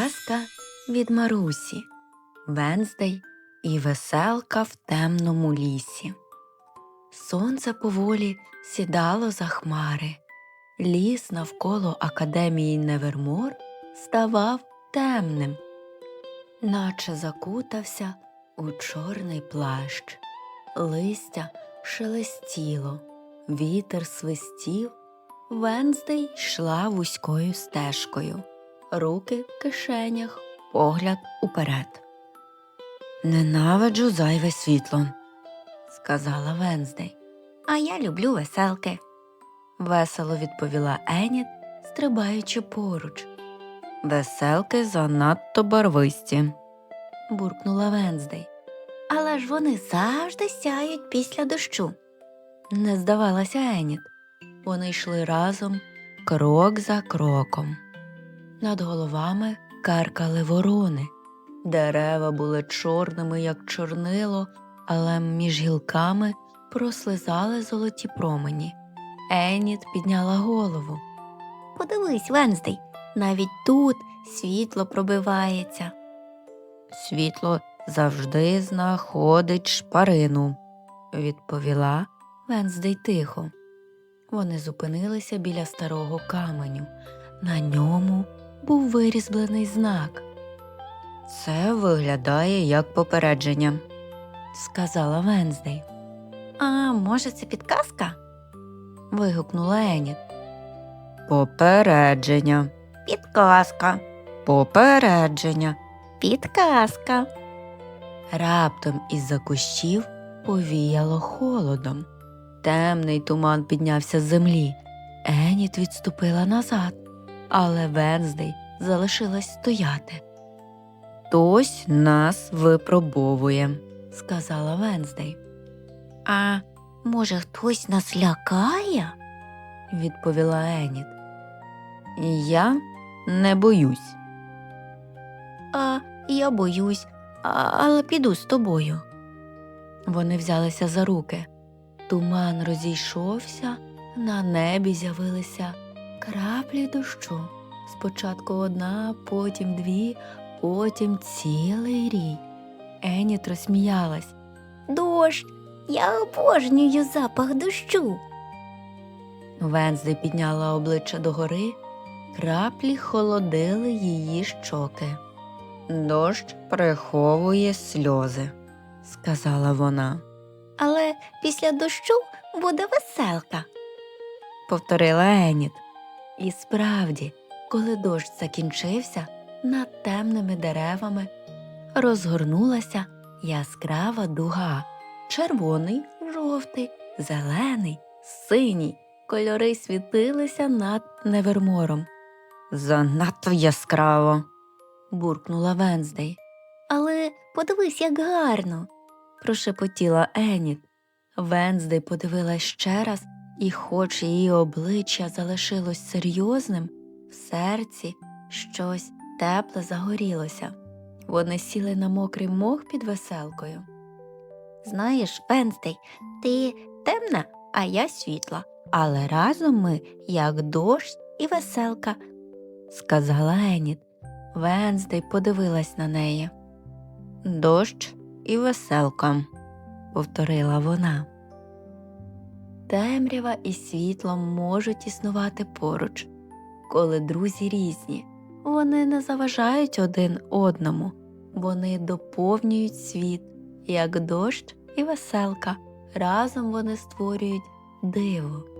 Казка від Марусі Венздей і веселка в темному лісі. Сонце поволі сідало за хмари. Ліс навколо академії Невермор ставав темним, наче закутався у чорний плащ. Листя шелестіло, вітер свистів, Венздей йшла вузькою стежкою, руки в кишенях, погляд уперед. Ненавиджу зайве світло, сказала Венздей. А я люблю веселки, весело відповіла Еніт, стрибаючи поруч. Веселки занадто барвисті, буркнула Венздей. Але ж вони завжди сяють після дощу. Не здавалася Еніт. Вони йшли разом, крок за кроком. Над головами каркали ворони. Дерева були чорними, як чорнило, але між гілками прослизали золоті промені. Еніт підняла голову. Подивись, Венздей, навіть тут світло пробивається. Світло завжди знаходить шпарину, відповіла Венздей тихо. Вони зупинилися біля старого каменю. На ньому був вирізблений знак. Це виглядає як попередження, сказала Венздей. А може, це підказка? вигукнула Еніт. Попередження. Підказка. Попередження. Підказка. Раптом із-за кущів повіяло холодом. Темний туман піднявся з землі. Еніт відступила назад, але Венздей залишилась стояти. Хтось нас випробовує, сказала Венздей. А може, хтось нас лякає? відповіла Еніт. Я не боюсь. А я боюсь, але піду з тобою. Вони взялися за руки. Туман розійшовся, на небі з'явилися краплі дощу. Спочатку одна, потім дві, потім цілий рій. Еніт розсміялась. Дощ, я обожнюю запах дощу. Венздей підняла обличчя догори, краплі холодили її щоки. Дощ приховує сльози, сказала вона. Але після дощу буде веселка, повторила Еніт. І справді, коли дощ закінчився, над темними деревами розгорнулася яскрава дуга, червоний, жовтий, зелений, синій. Кольори світилися над невермором. Занадто яскраво, буркнула Венздей. Але подивись, як гарно, прошепотіла Еніт. Венздей подивилась ще раз, і, хоч її обличчя залишилось серйозним, в серці щось тепле загорілося. Вони сіли на мокрий мох під веселкою. Знаєш, Венздей, ти темна, а я світла, але разом ми як дощ і веселка, сказала Еніт. Венздей подивилась на неї. Дощ і веселка, повторила вона. Темрява і світло можуть існувати поруч, коли друзі різні. Вони не заважають один одному, вони доповнюють світ, як дощ і веселка. Разом вони створюють диво.